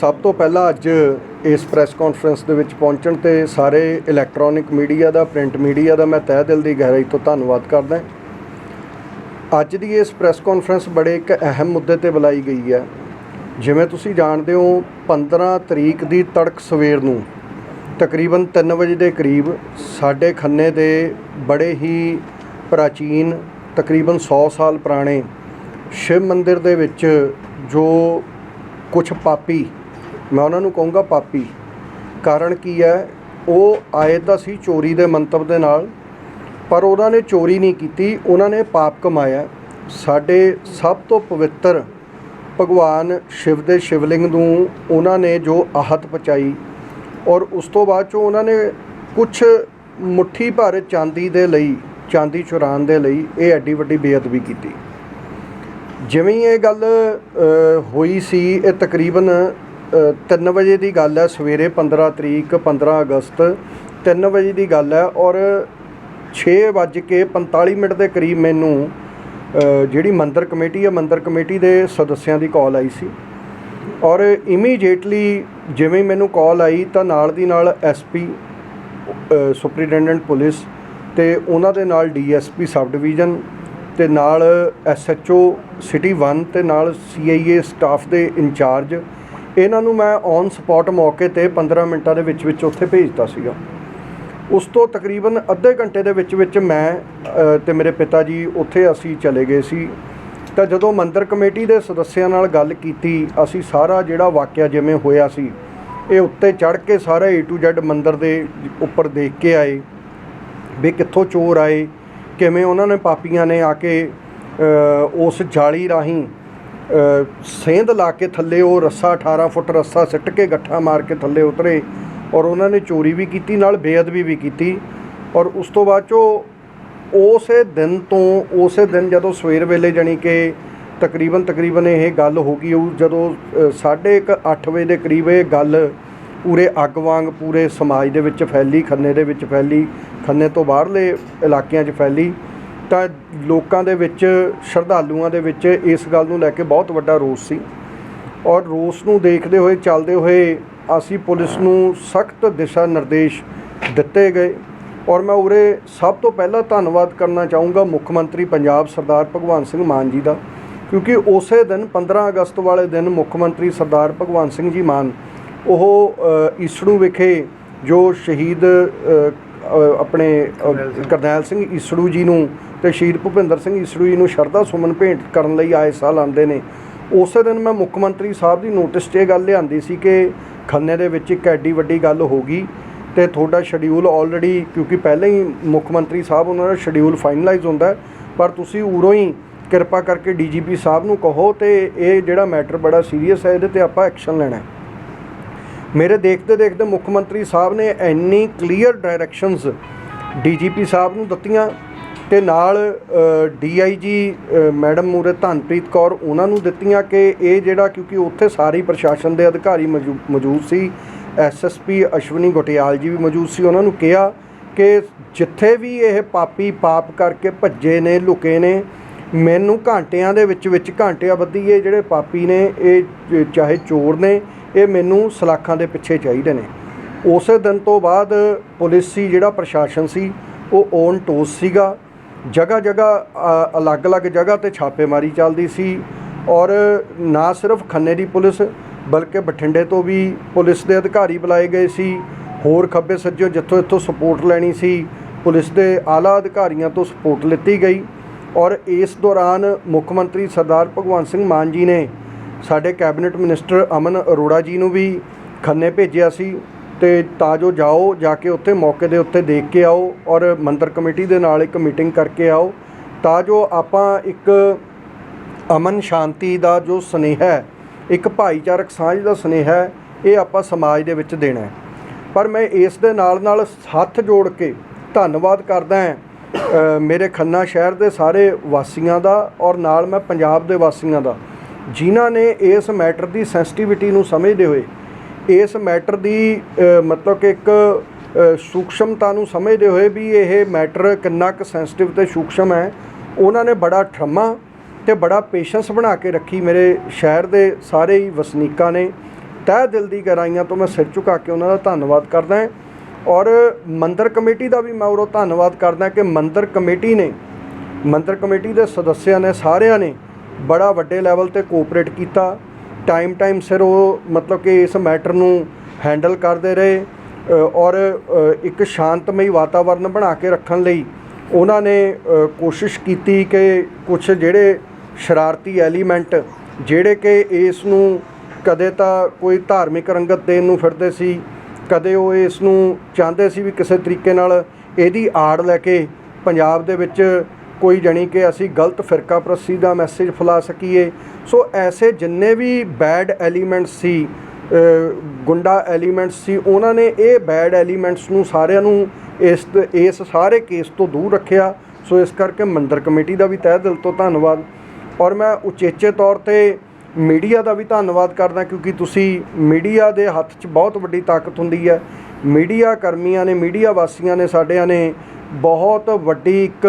ਸਭ ਤੋਂ ਪਹਿਲਾਂ ਅੱਜ ਇਸ ਪ੍ਰੈਸ ਕਾਨਫਰੰਸ ਦੇ ਵਿੱਚ ਪਹੁੰਚਣ ਤੇ ਸਾਰੇ ਇਲੈਕਟ੍ਰੋਨਿਕ ਮੀਡੀਆ ਦਾ, ਪ੍ਰਿੰਟ ਮੀਡੀਆ ਦਾ ਮੈਂ ਤਹਿ ਦਿਲ ਦੀ ਗਹਿਰਾਈ ਤੋਂ ਧੰਨਵਾਦ ਕਰਦਾ ਅੱਜ ਦੀ ਇਸ ਪ੍ਰੈਸ ਕਾਨਫਰੰਸ ਬੜੇ ਇੱਕ ਅਹਿਮ ਮੁੱਦੇ ਤੇ ਬੁਲਾਈ ਗਈ ਹੈ। ਜਿਵੇਂ ਤੁਸੀਂ ਜਾਣਦੇ ਹੋ 15 ਤਰੀਕ ਦੀ ਤੜਕ ਸਵੇਰ ਨੂੰ ਤਕਰੀਬਨ 3 ਵਜੇ ਦੇ ਕਰੀਬ ਸਾਡੇ ਖੰਨੇ ਦੇ ਬੜੇ ਹੀ ਪ੍ਰਾਚੀਨ, ਤਕਰੀਬਨ 100 ਸਾਲ ਪੁਰਾਣੇ ਸ਼ਿਵ ਮੰਦਿਰ ਦੇ ਵਿੱਚ ਜੋ ਕੁਝ ਪਾਪੀ ਮੈਂ ਉਹਨਾਂ ਨੂੰ ਕਹੂੰਗਾ ਪਾਪੀ, ਕਾਰਨ ਕੀ ਹੈ? ਉਹ ਆਏ ਤਾਂ ਸੀ ਚੋਰੀ ਦੇ ਮੰਤਵ ਦੇ ਨਾਲ, ਪਰ ਉਹਨਾਂ ਨੇ ਚੋਰੀ ਨਹੀਂ ਕੀਤੀ, ਉਹਨਾਂ ਨੇ ਪਾਪ ਕਮਾਇਆ। ਸਾਡੇ ਸਭ ਤੋਂ ਪਵਿੱਤਰ ਭਗਵਾਨ ਸ਼ਿਵ ਦੇ ਸ਼ਿਵਲਿੰਗ ਨੂੰ ਉਹਨਾਂ ਨੇ ਜੋ ਆਹਤ ਪਚਾਈ ਔਰ ਉਸ ਤੋਂ ਬਾਅਦ ਚੋਂ ਉਹਨਾਂ ਨੇ ਕੁਝ ਮੁੱਠੀ ਭਰ ਚਾਂਦੀ ਦੇ ਲਈ, ਚਾਂਦੀ ਚੁਰਾਉਣ ਦੇ ਲਈ ਇਹ ਐਡੀ ਵੱਡੀ ਬੇਅਦਬੀ ਕੀਤੀ। ਜਿਵੇਂ ਇਹ ਗੱਲ ਹੋਈ ਸੀ, ਇਹ ਤਕਰੀਬਨ ਤਿੰਨ ਵਜੇ ਦੀ ਗੱਲ ਹੈ, ਸਵੇਰੇ 15 ਤਰੀਕ 15 ਅਗਸਤ। 3 ਵਜੇ ਦੀ ਗੱਲ ਹੈ ਔਰ 6 ਵੱਜ ਕੇ 45 ਮਿੰਟ ਦੇ ਕਰੀਬ ਮੈਨੂੰ ਜਿਹੜੀ ਮੰਦਰ ਕਮੇਟੀ ਹੈ, ਮੰਦਰ ਕਮੇਟੀ ਦੇ ਸਦੱਸਿਆਂ ਦੀ ਕਾਲ ਆਈ ਸੀ। ਔਰ ਇਮੀਡੀਏਟਲੀ ਜਿਵੇਂ ਮੈਨੂੰ ਕਾਲ ਆਈ ਤਾਂ ਨਾਲ ਦੀ ਨਾਲ ਐਸਪੀ ਸੁਪਰੀਡੈਂਡੈਂਟ ਪੁਲਿਸ ਤੇ ਉਹਨਾਂ ਦੇ ਨਾਲ ਡੀਐਸਪੀ ਸਬ ਡਿਵੀਜ਼ਨ ਤੇ ਨਾਲ ਐਸਐਚਓ ਸਿਟੀ 1 ਤੇ ਨਾਲ ਸੀਆਈਏ ਸਟਾਫ ਦੇ ਇੰਚਾਰਜ ਇਹਨਾਂ ਨੂੰ ਮੈਂ ਔਨ ਸਪੌਟ ਮੌਕੇ ਤੇ 15 ਮਿੰਟਾਂ ਦੇ ਵਿੱਚ ਵਿੱਚ ਉੱਥੇ ਭੇਜਤਾ ਸੀਗਾ। ਉਸ ਤੋਂ ਤਕਰੀਬਨ ਅੱਧੇ ਘੰਟੇ ਦੇ ਵਿੱਚ ਵਿੱਚ ਮੈਂ ਅ, ਤੇ ਮੇਰੇ ਪਿਤਾ ਜੀ ਉੱਥੇ ਅਸੀਂ ਚਲੇ ਗਏ ਸੀ। ਤਾਂ ਜਦੋਂ ਮੰਦਰ ਕਮੇਟੀ ਦੇ ਸਦੱਸਿਆਂ ਨਾਲ ਗੱਲ ਕੀਤੀ ਅਸੀਂ ਸਾਰਾ ਜਿਹੜਾ ਵਾਕਿਆ ਜਿਵੇਂ ਹੋਇਆ ਸੀ ਇਹ ਉੱਤੇ ਚੜ੍ਹ ਕੇ ਸਾਰਾ A to Z ਮੰਦਰ ਦੇ ਉੱਪਰ ਦੇਖ ਕੇ ਆਏ ਵੀ ਕਿੱਥੋਂ ਚੋਰ ਆਏ ਕਿਵੇਂ ਉਹਨਾਂ ਨੇ ਪਾਪੀਆਂ ਨੇ ਆ ਕੇ ਉਸ ਜਾਲੀ ਰਾਹੀਂ ਸੇਂਧ ਲਾ ਕੇ ਥੱਲੇ ਉਹ ਰੱਸਾ 18 ਫੁੱਟ ਰੱਸਾ ਸਿੱਟ ਕੇ ਗੱਠਾ ਮਾਰ ਕੇ ਥੱਲੇ ਉਤਰੇ ਔਰ ਉਹਨਾਂ ਨੇ ਚੋਰੀ ਵੀ ਕੀਤੀ ਨਾਲ ਬੇਅਦਬੀ ਵੀ ਕੀਤੀ ਔਰ ਉਸ ਤੋਂ ਬਾਅਦ ਚੋਂ ਉਸੇ ਦਿਨ ਤੋਂ ਉਸੇ ਦਿਨ ਜਦੋਂ ਸਵੇਰ ਵੇਲੇ ਜਾਣੀ ਕਿ ਤਕਰੀਬਨ ਤਕਰੀਬਨ ਇਹ ਗੱਲ ਹੋ ਗਈ ਉਹ ਜਦੋਂ ਅ, ਸਾਢੇ ਇੱਕ 8 ਵਜੇ ਦੇ ਕਰੀਬ ਇਹ ਗੱਲ ਪੂਰੇ ਅੱਗ ਵਾਂਗ ਪੂਰੇ ਸਮਾਜ ਦੇ ਵਿੱਚ ਫੈਲੀ ਖੰਨੇ ਦੇ ਵਿੱਚ ਫੈਲੀ ਖੰਨੇ ਤੋਂ ਬਾਹਰਲੇ ਇਲਾਕਿਆਂ 'ਚ ਫੈਲੀ ਤਾਂ ਲੋਕਾਂ ਦੇ ਵਿੱਚ ਸ਼ਰਧਾਲੂਆਂ ਦੇ ਵਿੱਚ ਇਸ ਗੱਲ ਨੂੰ ਲੈ ਕੇ ਬਹੁਤ ਵੱਡਾ ਰੋਸ ਸੀ। ਔਰ ਰੋਸ ਨੂੰ ਦੇਖਦੇ ਹੋਏ ਚੱਲਦੇ ਹੋਏ ਅਸੀਂ ਪੁਲਿਸ ਨੂੰ ਸਖਤ ਦਿਸ਼ਾ ਨਿਰਦੇਸ਼ ਦਿੱਤੇ ਗਏ। ਔਰ ਮੈਂ ਉਰੇ ਸਭ ਤੋਂ ਪਹਿਲਾਂ ਧੰਨਵਾਦ ਕਰਨਾ ਚਾਹੂੰਗਾ ਮੁੱਖ ਮੰਤਰੀ ਪੰਜਾਬ ਸਰਦਾਰ ਭਗਵੰਤ ਸਿੰਘ ਮਾਨ ਜੀ ਦਾ ਕਿਉਂਕਿ ਉਸੇ ਦਿਨ 15 ਅਗਸਤ ਵਾਲੇ ਦਿਨ ਮੁੱਖ ਮੰਤਰੀ ਸਰਦਾਰ ਭਗਵੰਤ ਸਿੰਘ ਜੀ ਮਾਨ ਉਹ ਅ, ਈਸੜੂ ਵਿਖੇ ਜੋ ਸ਼ਹੀਦ ਆਪਣੇ ਕਰਨੈਲ ਸਿੰਘ। ਈਸੜੂ ਜੀ ਨੂੰ ਤੇ ਸ਼ਹੀਦ ਭੁਪਿੰਦਰ ਸਿੰਘ ਈਸੜੂ ਜੀ ਨੂੰ ਸ਼ਰਧਾ ਸੁਮਨ ਭੇਂਟ ਕਰਨ ਲਈ ਆਏ ਸਾਲ ਆਉਂਦੇ ਨੇ। ਉਸੇ ਦਿਨ ਮੈਂ ਮੁੱਖ ਮੰਤਰੀ ਸਾਹਿਬ ਦੀ ਨੋਟਿਸ ਇਹ ਗੱਲ ਲਿਆਂਦੀ ਸੀ ਕਿ ਖੰਨੇ ਦੇ ਵਿੱਚ ਇੱਕ ਐਡੀ ਵੱਡੀ ਗੱਲ ਹੋ ਗਈ ਤੇ ਤੁਹਾਡਾ ਸ਼ਡਿਊਲ ਆਲਰੇਡੀ ਕਿਉਂਕਿ ਪਹਿਲਾਂ ਹੀ ਮੁੱਖ ਮੰਤਰੀ ਸਾਹਿਬ ਉਹਨਾਂ ਦਾ ਸ਼ਡਿਊਲ ਫਾਈਨਲਾਈਜ਼ ਹੁੰਦਾ ਪਰ ਤੁਸੀਂ ਉਰੋਂ ਹੀ ਕਿਰਪਾ ਕਰਕੇ ਡੀਜੀਪੀ ਸਾਹਿਬ ਨੂੰ ਕਹੋ ਤੇ ਇਹ ਜਿਹੜਾ ਮੈਟਰ ਬੜਾ ਸੀਰੀਅਸ ਹੈ ਇਹਦੇ ਤੇ ਆਪਾਂ ਐਕਸ਼ਨ ਲੈਣਾ ਹੈ। ਮੇਰੇ ਦੇਖਦੇ ਦੇਖਦੇ ਮੁੱਖ ਮੰਤਰੀ ਸਾਹਿਬ ਨੇ ਇੰਨੀ ਕਲੀਅਰ ਡਾਇਰੈਕਸ਼ਨਸ ਡੀਜੀਪੀ ਸਾਹਿਬ ਨੂੰ ਦਿੱਤੀਆਂ ਤੇ ਨਾਲ ਡੀਆਈਜੀ ਮੈਡਮ ਮੂਰੇ ਧਨਪ੍ਰੀਤ ਕੌਰ ਉਹਨਾਂ ਨੂੰ ਦਿੱਤੀਆਂ ਕਿ ਇਹ ਜਿਹੜਾ ਕਿਉਂਕਿ ਉੱਥੇ ਸਾਰੀ ਪ੍ਰਸ਼ਾਸਨ ਦੇ ਅਧਿਕਾਰੀ ਮੌਜੂ- ਮੌਜੂਦ ਸੀ ਐਸਐਸਪੀ ਅਸ਼ਵਨੀ ਗੋਟਿਆਲ ਜੀ ਵੀ ਮੌਜੂਦ ਸੀ, ਉਹਨਾਂ ਨੂੰ ਕਿਹਾ ਕਿ ਜਿੱਥੇ ਵੀ ਇਹ ਪਾਪੀ ਪਾਪ ਕਰਕੇ ਭੱਜੇ ਨੇ, ਲੁਕੇ ਨੇ, ਮੈਨੂੰ ਘੰਟਿਆਂ ਦੇ ਵਿੱਚ ਵਿੱਚ ਘੰਟਿਆਂ ਬੱਧੀ ਇਹ ਜਿਹੜੇ ਪਾਪੀ ਨੇ, ਇਹ ਚਾਹੇ ਚੋਰ ਨੇ ਇਹ ਮੈਨੂੰ ਸਲਾਖਾਂ ਦੇ ਪਿੱਛੇ ਚਾਹੀਦੇ ਨੇ। ਉਸੇ ਦਿਨ ਤੋਂ ਬਾਅਦ ਪੁਲਿਸ ਸੀ, ਜਿਹੜਾ ਪ੍ਰਸ਼ਾਸਨ ਸੀ, ਉਹ ਔਨ ਟੋਸ ਸੀਗਾ। ਜਗ੍ਹਾ ਜਗ੍ਹਾ ਅਲੱਗ-ਅਲੱਗ ਜਗ੍ਹਾ ਤੇ ਛਾਪੇਮਾਰੀ ਚੱਲਦੀ ਸੀ ਔਰ ਨਾ ਸਿਰਫ ਖੰਨੇ ਦੀ ਪੁਲਿਸ, ਬਲਕਿ ਬਠਿੰਡੇ ਤੋਂ ਵੀ ਪੁਲਿਸ ਦੇ ਅਧਿਕਾਰੀ ਬੁਲਾਏ ਗਏ ਸੀ। ਹੋਰ ਖੱਬੇ ਸੱਜੇ ਜਿੱਥੋਂ ਇੱਥੋਂ ਸਪੋਰਟ ਲੈਣੀ ਸੀ, ਪੁਲਿਸ ਦੇ ਆਲਾ ਅਧਿਕਾਰੀਆਂ ਤੋਂ ਸਪੋਰਟ ਲਿੱਤੀ ਗਈ ਔਰ ਇਸ ਦੌਰਾਨ ਮੁੱਖ ਮੰਤਰੀ ਸਰਦਾਰ ਭਗਵੰਤ ਸਿੰਘ ਮਾਨ ਜੀ ਨੇ ਸਾਡੇ ਕੈਬਨਿਟ ਮਿਨਿਸਟਰ ਅਮਨ ਅਰੋੜਾ ਜੀ ਨੂੰ ਵੀ ਖੰਨੇ ਭੇਜਿਆ ਸੀ ਤੇ ਤਾਂ ਜੋ ਜਾਓ, ਜਾ ਕੇ ਉੱਥੇ ਮੌਕੇ ਦੇ ਉੱਤੇ ਦੇਖ ਕੇ ਆਓ ਔਰ ਮੰਤਰ ਕਮੇਟੀ ਦੇ ਨਾਲ ਇੱਕ ਮੀਟਿੰਗ ਕਰਕੇ ਆਓ। ਤਾਂ ਜੋ ਆਪਾਂ ਇੱਕ ਅਮਨ ਸ਼ਾਂਤੀ ਦਾ ਜੋ ਸੁਨੇਹਾ ਹੈ, ਇੱਕ ਭਾਈਚਾਰਕ ਸਾਂਝ ਦਾ ਸੁਨੇਹਾ ਹੈ, ਇਹ ਆਪਾਂ ਸਮਾਜ ਦੇ ਵਿੱਚ ਦੇਣਾ ਹੈ। ਪਰ ਮੈਂ ਇਸ ਦੇ ਨਾਲ ਨਾਲ ਹੱਥ ਜੋੜ ਕੇ ਧੰਨਵਾਦ ਕਰਦਾ ਹਾਂ ਮੇਰੇ ਖੰਨਾ ਸ਼ਹਿਰ ਦੇ ਸਾਰੇ ਵਾਸੀਆਂ ਦਾ ਔਰ ਨਾਲ ਮੈਂ ਪੰਜਾਬ ਦੇ ਵਾਸੀਆਂ ਦਾ ਜਿਨ੍ਹਾਂ ਨੇ ਇਸ ਮੈਟਰ ਦੀ ਸੈਂਸਿਟੀਵਿਟੀ ਨੂੰ ਸਮਝਦੇ ਹੋਏ ਇਸ ਮੈਟਰ ਦੀ ਮਤਲਬ ਕਿ ਇੱਕ ਅ, ਸੂਖਸ਼ਮਤਾ ਨੂੰ ਸਮਝਦੇ ਹੋਏ ਵੀ ਇਹ ਮੈਟਰ ਕਿੰਨਾ ਕੁ ਸੈਂਸਿਟਿਵ ਤੇ ਸੂਖਸ਼ਮ ਹੈ ਉਹਨਾਂ ਨੇ ਬੜਾ ਠਰਮਾ ਤੇ ਬੜਾ ਪੇਸ਼ੈਂਸ ਬਣਾ ਕੇ ਰੱਖੀ ਮੇਰੇ ਸ਼ਹਿਰ ਦੇ ਸਾਰੇ ਹੀ ਵਸਨੀਕਾਂ ਨੇ। ਤਹਿ ਦਿਲ ਦੀ ਗਹਿਰਾਈਆਂ ਤੋਂ ਮੈਂ ਸਿਰ ਝੁਕਾ ਕੇ ਉਹਨਾਂ ਦਾ ਧੰਨਵਾਦ ਕਰਦਾ ਹਾਂ ਔਰ ਮੰਦਰ ਕਮੇਟੀ ਦਾ ਵੀ ਮੈਂ ਉਰੋਂ ਧੰਨਵਾਦ ਕਰਦਾ ਕਿ ਮੰਦਰ ਕਮੇਟੀ ਨੇ ਮੰਦਰ ਕਮੇਟੀ ਦੇ ਸਦੱਸਿਆਂ ਨੇ ਸਾਰਿਆਂ ਨੇ ਬੜਾ ਵੱਡੇ ਲੈਵਲ ਤੇ ਕੋਆਪਰੇਟ ਕੀਤਾ। ਟਾਈਮ ਟਾਈਮ ਸਿਰ ਉਹ ਮਤਲਬ ਕਿ ਇਸ ਮੈਟਰ ਨੂੰ ਹੈਂਡਲ ਕਰਦੇ ਰਹੇ ਔਰ ਇੱਕ ਸ਼ਾਂਤਮਈ ਵਾਤਾਵਰਨ ਬਣਾ ਕੇ ਰੱਖਣ ਲਈ ਉਹਨਾਂ ਨੇ ਕੋਸ਼ਿਸ਼ ਕੀਤੀ ਕਿ ਕੁਝ ਜਿਹੜੇ ਸ਼ਰਾਰਤੀ ਐਲੀਮੈਂਟ ਜਿਹੜੇ ਕਿ ਇਸ ਨੂੰ ਕਦੇ ਤਾਂ ਕੋਈ ਧਾਰਮਿਕ ਰੰਗਤ ਦੇਣ ਨੂੰ ਫਿਰਦੇ ਸੀ, ਕਦੇ ਉਹ ਇਸ ਨੂੰ ਚਾਹੁੰਦੇ ਸੀ ਵੀ ਕਿਸੇ ਤਰੀਕੇ ਨਾਲ ਇਹਦੀ ਆੜ ਲੈ ਕੇ ਪੰਜਾਬ ਦੇ ਵਿੱਚ ਕੋਈ ਜਾਣੀ ਕਿ ਅਸੀਂ ਗਲਤ ਫਿਰਕਾ ਪ੍ਰਸਤੀ ਦਾ ਮੈਸੇਜ ਫੈਲਾ ਸਕੀਏ। ਸੋ ਐਸੇ ਜਿੰਨੇ ਵੀ ਬੈਡ ਐਲੀਮੈਂਟਸ ਸੀ ਗੁੰਡਾ ਐਲੀਮੈਂਟਸ ਸੀ, ਉਹਨਾਂ ਨੇ ਇਹ ਬੈਡ ਐਲੀਮੈਂਟਸ ਨੂੰ ਸਾਰਿਆਂ ਨੂੰ ਇਸ ਇਸ ਸਾਰੇ ਕੇਸ ਤੋਂ ਦੂਰ ਰੱਖਿਆ। ਸੋ ਇਸ ਕਰਕੇ ਮੰਦਰ ਕਮੇਟੀ ਦਾ ਵੀ ਤਹਿ ਦਿਲ ਤੋਂ ਧੰਨਵਾਦ। ਔਰ ਮੈਂ ਉਚੇਚੇ ਤੌਰ ਤੇ ਮੀਡੀਆ ਦਾ ਵੀ ਧੰਨਵਾਦ ਕਰਦਾ ਕਿਉਂਕਿ ਤੁਸੀਂ ਮੀਡੀਆ ਦੇ ਹੱਥ 'ਚ ਬਹੁਤ ਵੱਡੀ ਤਾਕਤ ਹੁੰਦੀ ਹੈ। ਮੀਡੀਆ ਕਰਮੀਆਂ ਨੇ, ਮੀਡੀਆ ਵਾਸੀਆਂ ਨੇ ਸਾਡਿਆਂ ਨੇ ਬਹੁਤ ਵੱਡੀ ਇੱਕ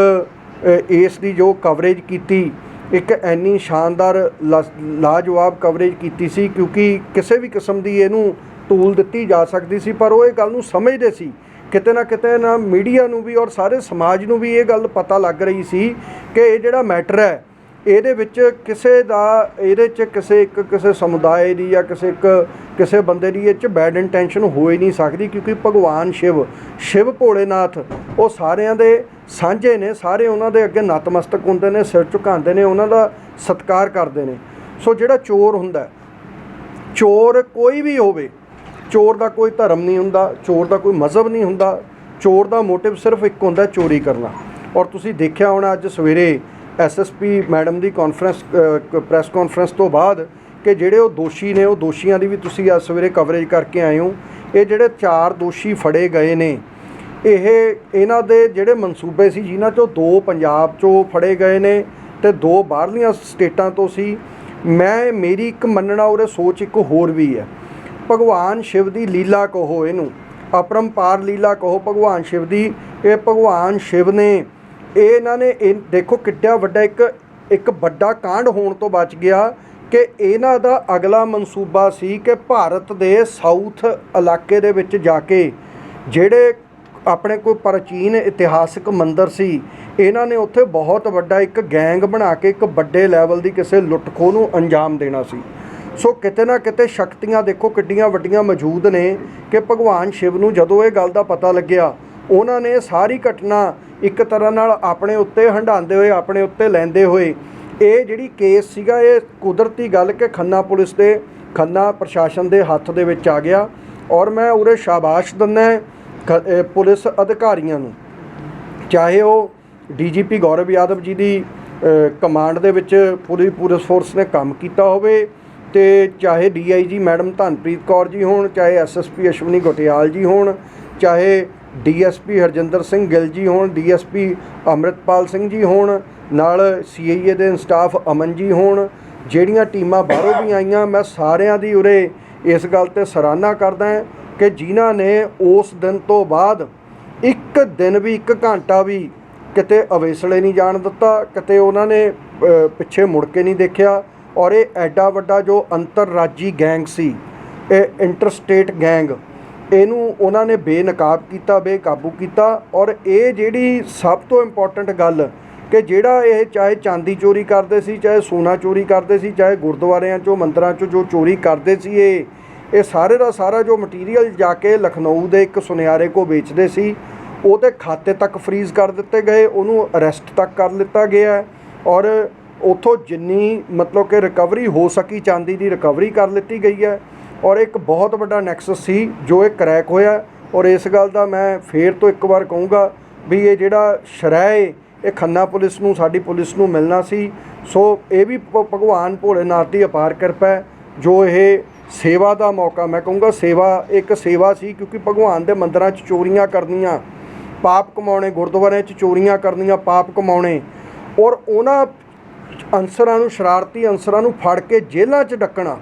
ਇਸ ਦੀ ਜੋ ਕਵਰੇਜ ਕੀਤੀ, ਇੱਕ ਐਨੀ ਸ਼ਾਨਦਾਰ ਲਾ- ਲਾਜਵਾਬ ਕਵਰੇਜ ਕੀਤੀ ਸੀ, ਕਿਉਂਕਿ ਕਿਸੇ ਵੀ ਕਿਸਮ ਦੀ ਇਹਨੂੰ ਟੂਲ ਦਿੱਤੀ ਜਾ ਸਕਦੀ ਸੀ, ਪਰ ਉਹ ਇਹ ਗੱਲ ਨੂੰ ਸਮਝਦੇ ਸੀ। ਕਿਤੇ ਨਾ ਕਿਤੇ ਨਾ ਮੀਡੀਆ ਨੂੰ ਵੀ ਔਰ ਸਾਰੇ ਸਮਾਜ ਨੂੰ ਵੀ ਇਹ ਗੱਲ ਪਤਾ ਲੱਗ ਰਹੀ ਸੀ ਕਿ ਇਹ ਜਿਹੜਾ ਮੈਟਰ ਹੈ ਇਹਦੇ ਵਿੱਚ ਕਿਸੇ ਦਾ, ਇਹਦੇ 'ਚ ਕਿਸੇ ਇੱਕ, ਕਿਸੇ ਸਮੁਦਾਇ ਦੀ ਜਾਂ ਕਿਸੇ ਇੱਕ, ਕਿਸੇ ਬੰਦੇ ਦੀ ਇਹ 'ਚ ਬੈਡ ਇੰਟੈਂਸ਼ਨ ਹੋ ਹੀ ਨਹੀਂ ਸਕਦੀ ਕਿਉਂਕਿ ਭਗਵਾਨ ਸ਼ਿਵ ਸ਼ਿਵ ਭੋਲੇਨਾਥ, ਉਹ ਸਾਰਿਆਂ ਦੇ ਸਾਂਝੇ ਨੇ, ਸਾਰੇ ਉਹਨਾਂ ਦੇ ਅੱਗੇ ਨਤਮਸਤਕ ਹੁੰਦੇ ਨੇ, ਸਿਰ ਝੁਕਾਉਂਦੇ ਨੇ, ਉਹਨਾਂ ਦਾ ਸਤਿਕਾਰ ਕਰਦੇ ਨੇ। ਸੋ ਜਿਹੜਾ ਚੋਰ ਹੁੰਦਾ, ਚੋਰ ਕੋਈ ਵੀ ਹੋਵੇ, ਚੋਰ ਦਾ ਕੋਈ ਧਰਮ ਨਹੀਂ ਹੁੰਦਾ, ਚੋਰ ਦਾ ਕੋਈ ਮਜ਼ਹਬ ਨਹੀਂ ਹੁੰਦਾ, ਚੋਰ ਦਾ ਮੋਟਿਵ ਸਿਰਫ ਇੱਕ ਹੁੰਦਾ ਚੋਰੀ ਕਰਨਾ। ਔਰ ਤੁਸੀਂ ਦੇਖਿਆ ਹੋਣਾ ਅੱਜ ਸਵੇਰੇ ਐਸਐਸਪੀ ਮੈਡਮ ਦੀ ਕਾਨਫਰੰਸ ਪ੍ਰੈਸ ਕਾਨਫਰੰਸ ਤੋਂ ਬਾਅਦ ਕਿ ਜਿਹੜੇ ਉਹ ਦੋਸ਼ੀ ਨੇ, ਉਹ ਦੋਸ਼ੀਆਂ ਦੀ ਵੀ ਤੁਸੀਂ ਅੱਜ ਸਵੇਰੇ ਕਵਰੇਜ ਕਰਕੇ ਆਏ ਹੋ, ਇਹ ਜਿਹੜੇ ਚਾਰ ਦੋਸ਼ੀ ਫੜੇ ਗਏ ਨੇ, ਇਹ ਇਹਨਾਂ ਦੇ ਜਿਹੜੇ ਮਨਸੂਬੇ ਸੀ, ਜਿਨ੍ਹਾਂ ਚੋਂ ਦੋ ਪੰਜਾਬ ਚੋਂ ਫੜੇ ਗਏ ਨੇ ਤੇ ਦੋ ਬਾਹਰਲੀਆਂ ਸਟੇਟਾਂ ਤੋਂ ਸੀ, ਮੈਂ, ਮੇਰੀ ਇੱਕ ਮੰਨਣਾ ਉਰੇ ਸੋਚ ਇੱਕ ਹੋਰ ਵੀ ਹੈ। ਭਗਵਾਨ ਸ਼ਿਵ ਦੀ ਲੀਲਾ ਕਹੋ ਇਹਨੂੰ, ਅਪਰੰਪਾਰ ਲੀਲਾ ਕਹੋ ਭਗਵਾਨ ਸ਼ਿਵ ਦੀ, ਇਹ ਭਗਵਾਨ ਸ਼ਿਵ ਨੇ ਇਹ ਇਹਨਾਂ ਨੇ ਇਹ ਦੇਖੋ ਕਿੱਡਾ ਵੱਡਾ ਇੱਕ ਇੱਕ ਵੱਡਾ ਕਾਂਡ ਹੋਣ ਤੋਂ ਬਚ ਗਿਆ ਕਿ ਇਹਨਾਂ ਦਾ ਅਗਲਾ ਮਨਸੂਬਾ ਸੀ ਕਿ ਭਾਰਤ ਦੇ ਸਾਊਥ ਇਲਾਕੇ ਦੇ ਵਿੱਚ ਜਾ ਕੇ ਜਿਹੜੇ ਆਪਣੇ ਕੋਈ ਪ੍ਰਾਚੀਨ ਇਤਿਹਾਸਕ ਮੰਦਰ ਸੀ, ਇਹਨਾਂ ਨੇ ਉੱਥੇ ਬਹੁਤ ਵੱਡਾ ਇੱਕ ਗੈਂਗ ਬਣਾ ਕੇ ਇੱਕ ਵੱਡੇ ਲੈਵਲ ਦੀ ਕਿਸੇ ਲੁੱਟਖੋ ਨੂੰ ਅੰਜਾਮ ਦੇਣਾ ਸੀ। ਸੋ ਕਿਤੇ ਨਾ ਕਿਤੇ ਸ਼ਕਤੀਆਂ ਦੇਖੋ ਕਿੱਡੀਆਂ ਵੱਡੀਆਂ ਮੌਜੂਦ ਨੇ ਕਿ ਭਗਵਾਨ ਸ਼ਿਵ ਨੂੰ ਜਦੋਂ ਇਹ ਗੱਲ ਦਾ ਪਤਾ ਲੱਗਿਆ ਉਹਨਾਂ ਨੇ ਸਾਰੀ ਘਟਨਾ ਇੱਕ ਤਰ੍ਹਾਂ ਨਾਲ ਆਪਣੇ ਉੱਤੇ ਹੰਡਾਉਂਦੇ ਹੋਏ, ਆਪਣੇ ਉੱਤੇ ਲੈਂਦੇ ਹੋਏ, ਇਹ ਜਿਹੜੀ ਕੇਸ ਸੀਗਾ, ਇਹ ਕੁਦਰਤੀ ਗੱਲ ਕਿ ਖੰਨਾ ਪੁਲਿਸ ਦੇ, ਖੰਨਾ ਪ੍ਰਸ਼ਾਸਨ ਦੇ ਹੱਥ ਦੇ ਵਿੱਚ ਆ ਗਿਆ ਔਰ ਮੈਂ ਉਰੇ ਸ਼ਾਬਾਸ਼ ਦਿੰਦਾ ਖ- ਪੁਲਿਸ ਅਧਿਕਾਰੀਆਂ ਨੂੰ। ਚਾਹੇ ਉਹ ਡੀਜੀਪੀ ਗੌਰਵ ਯਾਦਵ ਜੀ ਦੀ ਕਮਾਂਡ ਦੇ ਵਿੱਚ ਪੂਰੀ ਪੁਲਿਸ ਫੋਰਸ ਨੇ ਕੰਮ ਕੀਤਾ ਹੋਵੇ ਤੇ ਚਾਹੇ ਡੀਆਈਜੀ ਮੈਡਮ ਧਨਪ੍ਰੀਤ ਕੌਰ ਜੀ ਹੋਣ, ਚਾਹੇ ਐਸਐਸਪੀ ਅਸ਼ਵਨੀ ਗੋਟਿਆਲ ਜੀ ਹੋਣ, ਚਾਹੇ ਡੀਐਸਪੀ ਹਰਜਿੰਦਰ ਸਿੰਘ ਗਿੱਲ ਜੀ ਹੋਣ, ਡੀਐਸਪੀ ਅੰਮ੍ਰਿਤਪਾਲ ਸਿੰਘ ਜੀ ਹੋਣ, ਨਾਲ ਸੀਆਈਏ ਦੇ ਸਟਾਫ ਅਮਨ ਜੀ ਹੋਣ, ਜਿਹੜੀਆਂ ਟੀਮਾਂ ਬਾਹਰੋਂ ਵੀ ਆਈਆਂ, ਮੈਂ ਸਾਰਿਆਂ ਦੀ ਉਰੇ ਇਸ ਗੱਲ ਤੇ ਸਰਾਹਨਾ ਕਰਦਾ ਕਿ ਜਿਨ੍ਹਾਂ ਨੇ ਉਸ ਦਿਨ ਤੋਂ ਬਾਅਦ ਇੱਕ ਦਿਨ ਵੀ, ਇੱਕ ਘੰਟਾ ਵੀ ਕਿਤੇ ਅਵੇਸਲੇ ਨਹੀਂ ਜਾਣ ਦਿੱਤਾ, ਕਿਤੇ ਉਹਨਾਂ ਨੇ ਪਿੱਛੇ ਮੁੜ ਕੇ ਨਹੀਂ ਦੇਖਿਆ। ਔਰ ਇਹ ਐਡਾ ਵੱਡਾ ਜੋ ਅੰਤਰਰਾਜੀ ਗੈਂਗ ਸੀ, ਇਹ ਇੰਟਰਸਟੇਟ ਗੈਂਗ ਇਹਨੂੰ ਉਹਨਾਂ ਨੇ ਬੇਨਕਾਬ ਕੀਤਾ, ਬੇਕਾਬੂ ਕੀਤਾ ਔਰ ਇਹ ਜਿਹੜੀ ਸਭ ਤੋਂ ਇੰਪੋਰਟੈਂਟ ਗੱਲ ਕਿ ਜਿਹੜਾ ਇਹ ਚਾਹੇ ਚਾਂਦੀ ਚੋਰੀ ਕਰਦੇ ਸੀ, ਚਾਹੇ ਸੋਨਾ ਚੋਰੀ ਕਰਦੇ ਸੀ, ਚਾਹੇ ਗੁਰਦੁਆਰਿਆਂ ਚੋਂ, ਮੰਦਰਾਂ ਚੋਂ ਜੋ ਚੋਰੀ ਕਰਦੇ ਸੀ ਇਹ ਇਹ ਸਾਰੇ ਦਾ ਸਾਰਾ ਜੋ ਮਟੀਰੀਅਲ ਜਾ ਕੇ ਲਖਨਊ ਦੇ ਇੱਕ ਸੁਨਿਆਰੇ ਕੋ ਵੇਚਦੇ ਸੀ, ਉਹਦੇ ਖਾਤੇ ਤੱਕ ਫਰੀਜ਼ ਕਰ ਦਿੱਤੇ ਗਏ, ਉਹਨੂੰ ਅਰੈਸਟ ਤੱਕ ਕਰ ਲਿੱਤਾ ਗਿਆ ਔਰ ਉਥੋਂ ਜਿੰਨੀ ਮਤਲਬ ਕਿ ਰਿਕਵਰੀ ਹੋ ਸਕੀ, ਚਾਂਦੀ ਦੀ ਰਿਕਵਰੀ ਕਰ ਲਿੱਤੀ ਗਈ ਹੈ। ਔਰ ਇੱਕ ਬਹੁਤ ਵੱਡਾ ਨੈਕਸਸ ਸੀ ਜੋ ਇਹ ਕਰੈਕ ਹੋਇਆ। ਔਰ ਇਸ ਗੱਲ ਦਾ ਮੈਂ ਫੇਰ ਤੋਂ ਇੱਕ ਵਾਰ ਕਹੂੰਗਾ ਵੀ ਇਹ ਜਿਹੜਾ ਸ਼ਰੈ ਇਹ ਖੰਨਾ ਪੁਲਿਸ ਨੂੰ, ਸਾਡੀ ਪੁਲਿਸ ਨੂੰ ਮਿਲਣਾ ਸੀ। ਸੋ ਇਹ ਵੀ ਭਗਵਾਨ ਭੋਲੇਨਾਥ ਦੀ ਅਪਾਰ ਕਿਰਪਾ ਜੋ ਇਹ ਸੇਵਾ ਦਾ ਮੌਕਾ, ਮੈਂ ਕਹੂੰਗਾ ਸੇਵਾ, ਇੱਕ ਸੇਵਾ ਸੀ ਕਿਉਂਕਿ ਭਗਵਾਨ ਦੇ ਮੰਦਰਾਂ 'ਚ ਚੋਰੀਆਂ ਕਰਨੀਆਂ, ਪਾਪ ਕਮਾਉਣੇ, ਗੁਰਦੁਆਰਿਆਂ 'ਚ ਚੋਰੀਆਂ ਕਰਨੀਆਂ, ਪਾਪ ਕਮਾਉਣੇ। ਔਰ ਉਹਨਾਂ ਅਨਸਰਾਂ ਨੂੰ, ਸ਼ਰਾਰਤੀ ਅਨਸਰਾਂ ਨੂੰ ਫੜ ਕੇ ਜੇਲ੍ਹਾਂ 'ਚ ਡੱਕਣਾ।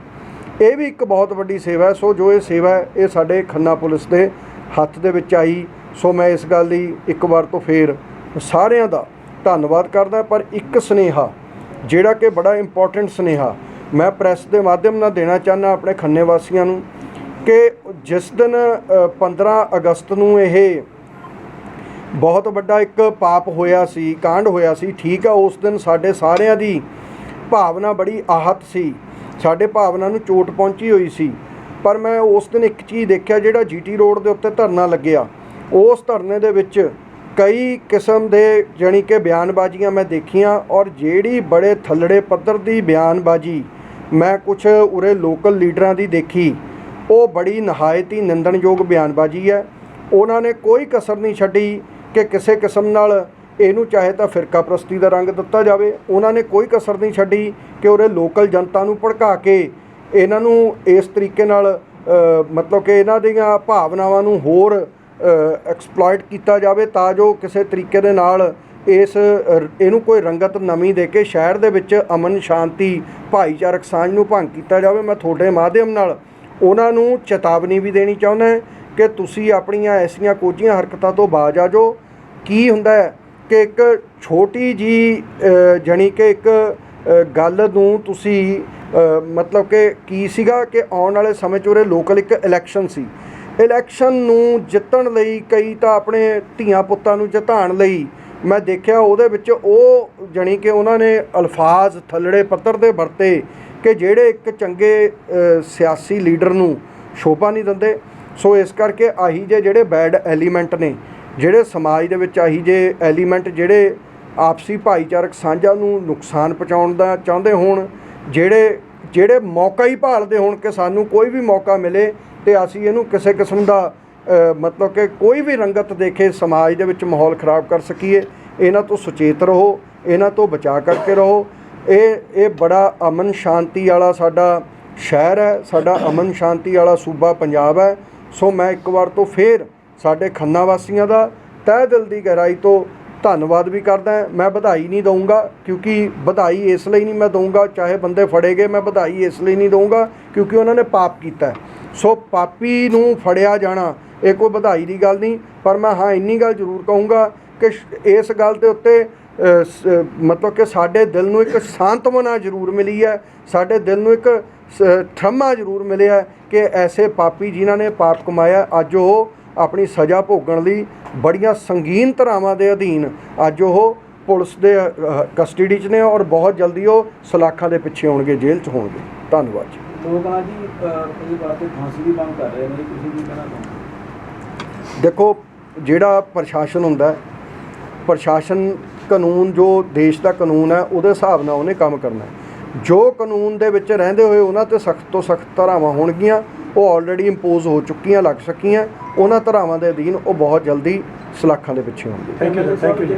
ਇਹ ਵੀ ਇੱਕ ਬਹੁਤ ਵੱਡੀ ਸੇਵਾ ਹੈ। ਸੋ ਜੋ ਇਹ ਸੇਵਾ ਹੈ ਇਹ ਸਾਡੇ ਖੰਨਾ ਪੁਲਿਸ ਦੇ ਹੱਥ ਦੇ ਵਿੱਚ ਆਈ। ਸੋ ਮੈਂ ਇਸ ਗੱਲ ਲਈ ਇੱਕ ਵਾਰ ਤੋਂ ਫੇਰ ਸਾਰਿਆਂ ਦਾ ਧੰਨਵਾਦ ਕਰਦਾ ਪਰ ਇੱਕ ਸੁਨੇਹਾ ਜਿਹੜਾ ਕਿ ਬੜਾ ਇੰਪੋਰਟੈਂਟ ਸੁਨੇਹਾ ਮੈਂ ਪ੍ਰੈਸ ਦੇ ਮਾਧਿਅਮ ਨਾਲ ਦੇਣਾ ਚਾਹੁੰਦਾ ਆਪਣੇ ਖੰਨੇ ਵਾਸੀਆਂ ਨੂੰ ਕਿ ਜਿਸ ਦਿਨ ਅ, 15 ਅਗਸਤ ਨੂੰ ਇਹ ਬਹੁਤ ਵੱਡਾ ਇੱਕ ਪਾਪ ਹੋਇਆ ਸੀ ਕਾਂਡ ਹੋਇਆ ਸੀ ਠੀਕ ਆ ਉਸ ਦਿਨ ਸਾਡੇ ਸਾਰਿਆਂ ਦੀ ਭਾਵਨਾ ਬੜੀ ਆਹਤ ਸੀ। ਸਾਡੇ ਭਾਵਨਾ ਨੂੰ ਚੋਟ ਪਹੁੰਚੀ ਹੋਈ ਸੀ। ਪਰ ਮੈਂ ਉਸ ਦਿਨ ਇੱਕ ਚੀਜ਼ ਦੇਖਿਆ ਜਿਹੜਾ ਜੀਟੀ ਰੋਡ ਦੇ ਉੱਤੇ ਧਰਨਾ ਲੱਗਿਆ। ਉਸ ਧਰਨੇ ਦੇ ਵਿੱਚ ਕਈ ਕਿਸਮ ਦੇ ਜਾਣੀ ਕਿ ਬਿਆਨਬਾਜ਼ੀਆਂ ਮੈਂ ਦੇਖੀਆਂ ਔਰ ਜਿਹੜੀ ਬੜੇ ਥੱਲੜੇ ਪੱਧਰ ਦੀ ਬਿਆਨਬਾਜ਼ੀ ਮੈਂ ਕੁਝ ਉਰੇ ਲੋਕਲ ਲੀਡਰਾਂ ਦੀ ਦੇਖੀ, ਉਹ ਬੜੀ ਨਹਾਇਤ ਹੀ ਨਿੰਦਣਯੋਗ ਬਿਆਨਬਾਜ਼ੀ ਹੈ। ਉਹਨਾਂ ਨੇ ਕੋਈ ਕਸਰ ਨਹੀਂ ਛੱਡੀ ਕਿ ਕਿਸੇ ਕਿਸਮ ਨਾਲ ਇਹਨੂੰ ਚਾਹੇ ਤਾਂ ਫਿਰਕਾ ਪ੍ਰਸਤੀ ਦਾ ਰੰਗ ਦਿੱਤਾ ਜਾਵੇ। ਉਹਨਾਂ ਨੇ ਕੋਈ ਕਸਰ ਨਹੀਂ ਛੱਡੀ ਕਿ ਉਹਦੇ ਲੋਕਲ ਜਨਤਾ ਨੂੰ ਭੜਕਾ ਕੇ ਇਹਨਾਂ ਨੂੰ ਇਸ ਤਰੀਕੇ ਨਾਲ ਮਤਲਬ ਕਿ ਇਹਨਾਂ ਦੀਆਂ ਭਾਵਨਾਵਾਂ ਨੂੰ ਹੋਰ ਐਕਸਪਲੋਇਟ ਕੀਤਾ ਜਾਵੇ ਤਾਂ ਜੋ ਕਿਸੇ ਤਰੀਕੇ ਦੇ ਨਾਲ ਇਸ ਇਹਨੂੰ ਕੋਈ ਰੰਗਤ ਨਵੀਂ ਦੇ ਕੇ ਸ਼ਹਿਰ ਦੇ ਵਿੱਚ ਅਮਨ, ਸ਼ਾਂਤੀ, ਭਾਈਚਾਰਕ ਸਾਂਝ ਨੂੰ ਭੰਗ ਕੀਤਾ ਜਾਵੇ। ਮੈਂ ਤੁਹਾਡੇ ਮਾਧਿਅਮ ਨਾਲ ਉਹਨਾਂ ਨੂੰ ਚੇਤਾਵਨੀ ਵੀ ਦੇਣੀ ਚਾਹੁੰਦਾ ਕਿ ਤੁਸੀਂ ਆਪਣੀਆਂ ਐਸੀਆਂ ਕੋਝੀਆਂ ਹਰਕਤਾਂ ਤੋਂ ਬਾਜ ਆ ਜਾਓ। ਕੀ ਹੁੰਦਾ ਹੈ? ਕਿ ਇੱਕ ਛੋਟੀ ਜੀ ਜਣੀ ਕਿ ਇੱਕ ਗੱਲ ਨੂੰ ਤੁਸੀਂ ਮਤਲਬ ਕਿ ਕੀ ਸੀਗਾ ਕਿ ਆਉਣ ਵਾਲੇ ਸਮੇਂ 'ਚ ਉਰੇ ਲੋਕਲ ਇੱਕ ਇਲੈਕਸ਼ਨ ਸੀ। ਇਲੈਕਸ਼ਨ ਨੂੰ ਜਿੱਤਣ ਲਈ ਕਈ ਤਾਂ ਆਪਣੇ ਧੀਆਂ ਪੁੱਤਾਂ ਨੂੰ ਜਿਤਾਉਣ ਲਈ ਮੈਂ ਦੇਖਿਆ ਉਹਦੇ ਵਿੱਚ ਉਹ, ਜਣੀ ਕਿ ਉਹਨਾਂ ਨੇ ਅਲਫਾਜ਼, ਥੱਲੜੇ ਪੱਤਰ ਦੇ ਵਰਤੇ ਕਿ ਜਿਹੜੇ ਇੱਕ ਚੰਗੇ ਸਿਆਸੀ ਲੀਡਰ ਨੂੰ ਸ਼ੋਭਾ ਨਹੀਂ ਦਿੰਦੇ। ਸੋ ਇਸ ਕਰਕੇ ਆਹੀ ਜੇ ਜਿਹੜੇ ਬੈਡ ਐਲੀਮੈਂਟ ਨੇ ਜਿਹੜੇ ਸਮਾਜ ਦੇ ਵਿੱਚ ਆਹੀ ਜੇ ਐਲੀਮੈਂਟ ਜਿਹੜੇ ਆਪਸੀ ਭਾਈਚਾਰਕ ਸਾਂਝਾ ਨੂੰ ਨੁਕਸਾਨ ਪਹੁੰਚਾਉਣ ਦਾ ਚਾਹੁੰਦੇ ਹੋਣ, ਜਿਹੜੇ ਜਿਹੜੇ ਮੌਕਾ ਹੀ ਭਾਲਦੇ ਹੋਣ ਕਿ ਸਾਨੂੰ ਕੋਈ ਵੀ ਮੌਕਾ ਮਿਲੇ ਤੇ ਅਸੀਂ ਇਹਨੂੰ ਕਿਸੇ ਕਿਸਮ ਦਾ ਮਤਲਬ ਕਿ ਕੋਈ ਵੀ ਰੰਗਤ ਦੇਖੇ ਸਮਾਜ ਦੇ ਵਿੱਚ ਮਾਹੌਲ ਖਰਾਬ ਕਰ ਸਕੀਏ, ਇਹਨਾਂ ਤੋਂ ਸੁਚੇਤ ਰਹੋ, ਇਹਨਾਂ ਤੋਂ ਬਚਾ ਕਰਕੇ ਰਹੋ। ਇਹ ਇਹ ਬੜਾ ਅਮਨ ਸ਼ਾਂਤੀ ਵਾਲਾ ਸਾਡਾ ਸ਼ਹਿਰ ਹੈ, ਸਾਡਾ ਅਮਨ ਸ਼ਾਂਤੀ ਵਾਲਾ ਸੂਬਾ ਪੰਜਾਬ ਹੈ। ਸੋ ਮੈਂ ਇੱਕ ਵਾਰ ਤੋਂ ਫੇਰ ਸਾਡੇ ਖੰਨਾ ਵਾਸੀਆਂ ਦਾ ਤਹਿ ਦਿਲ ਦੀ ਗਹਿਰਾਈ ਤੋਂ ਧੰਨਵਾਦ ਵੀ ਕਰਦਾ ਮੈਂ ਵਧਾਈ ਨਹੀਂ ਦਊਂਗਾ, ਕਿਉਂਕਿ ਵਧਾਈ ਇਸ ਲਈ ਨਹੀਂ ਮੈਂ ਦਊਂਗਾ, ਚਾਹੇ ਬੰਦੇ ਫੜੇ ਗਏ, ਮੈਂ ਵਧਾਈ ਇਸ ਲਈ ਨਹੀਂ ਦਊਂਗਾ, ਕਿਉਂਕਿ ਉਹਨਾਂ ਨੇ ਪਾਪ ਕੀਤਾ ਸੋ ਪਾਪੀ ਨੂੰ ਫੜਿਆ ਜਾਣਾ, ਇਹ ਕੋਈ ਵਧਾਈ ਦੀ ਗੱਲ ਨਹੀਂ, ਪਰ ਮੈਂ ਹਾਂ ਇੰਨੀ ਗੱਲ ਜ਼ਰੂਰ ਕਹੂੰਗਾ ਕਿ ਸ਼- ਇਸ ਗੱਲ ਦੇ ਉੱਤੇ ਮਤਲਬ ਕਿ ਸਾਡੇ ਦਿਲ ਨੂੰ ਇੱਕ ਸ਼ਾਂਤਮਨਾ ਜ਼ਰੂਰ ਮਿਲੀ ਹੈ, ਸਾਡੇ ਦਿਲ ਨੂੰ ਇੱਕ, ਸ- ਠਰਮਾ ਜ਼ਰੂਰ ਮਿਲਿਆ ਕਿ ਐਸੇ ਪਾਪੀ ਜਿਨ੍ਹਾਂ ਨੇ ਪਾਪ ਕਮਾਇਆ, ਅੱਜ ਉਹ ਆਪਣੀ ਸਜ਼ਾ ਭੋਗਣ ਲਈ ਬੜੀਆਂ ਸੰਗੀਨ ਧਾਰਾਵਾਂ ਦੇ ਅਧੀਨ ਅੱਜ ਉਹ ਪੁਲਿਸ ਦੇ ਕਸਟਡੀ 'ਚ ਨੇ ਔਰ ਬਹੁਤ ਜਲਦੀ ਉਹ ਸਲਾਖਾਂ ਦੇ ਪਿੱਛੇ ਹੋਣਗੇ ਜੇਲ੍ਹ 'ਚ ਹੋਣਗੇ। ਧੰਨਵਾਦ ਜੀ। ਲੋਕ ਨਾ ਜੀ ਅਹ, ਇਹਦੇ ਵਾਸਤੇ ਫਾਂਸੀ ਦੀ ਮੰਗ ਕਰ ਰਹੇ ਨੇ ਤੁਸੀਂ ਕੀ ਕਹਿਣਾ ਚਾਹੁੰਦੇ ਦੇਖੋ ਜਿਹੜਾ ਪ੍ਰਸ਼ਾਸਨ ਹੁੰਦਾ ਪ੍ਰਸ਼ਾਸਨ ਕਾਨੂੰਨ ਜੋ ਦੇਸ਼ ਦਾ ਕਾਨੂੰਨ ਹੈ ਉਹਦੇ ਹਿਸਾਬ ਨਾਲ ਉਹਨੇ ਕੰਮ ਕਰਨਾ। ਜੋ ਕਾਨੂੰਨ ਦੇ ਵਿੱਚ ਰਹਿੰਦੇ ਹੋਏ ਉਹਨਾਂ ਤੇ ਸਖਤ ਤੋਂ ਸਖਤ ਧਾਰਾਵਾਂ ਹੋਣਗੀਆਂ ਉਹ ਆਲਰੇਡੀ ਇੰਪੋਜ਼ ਹੋ ਚੁੱਕੀਆਂ ਲੱਗ ਸਕੀਆਂ। ਉਹਨਾਂ ਧਾਰਾਵਾਂ ਦੇ ਅਧੀਨ ਉਹ ਬਹੁਤ ਜਲਦੀ ਸਲਾਖਾਂ ਦੇ ਪਿੱਛੇ ਹੋਣਗੇ। ਥੈਂਕ ਯੂ ਥੈਂਕ ਯੂ ਕਰੀ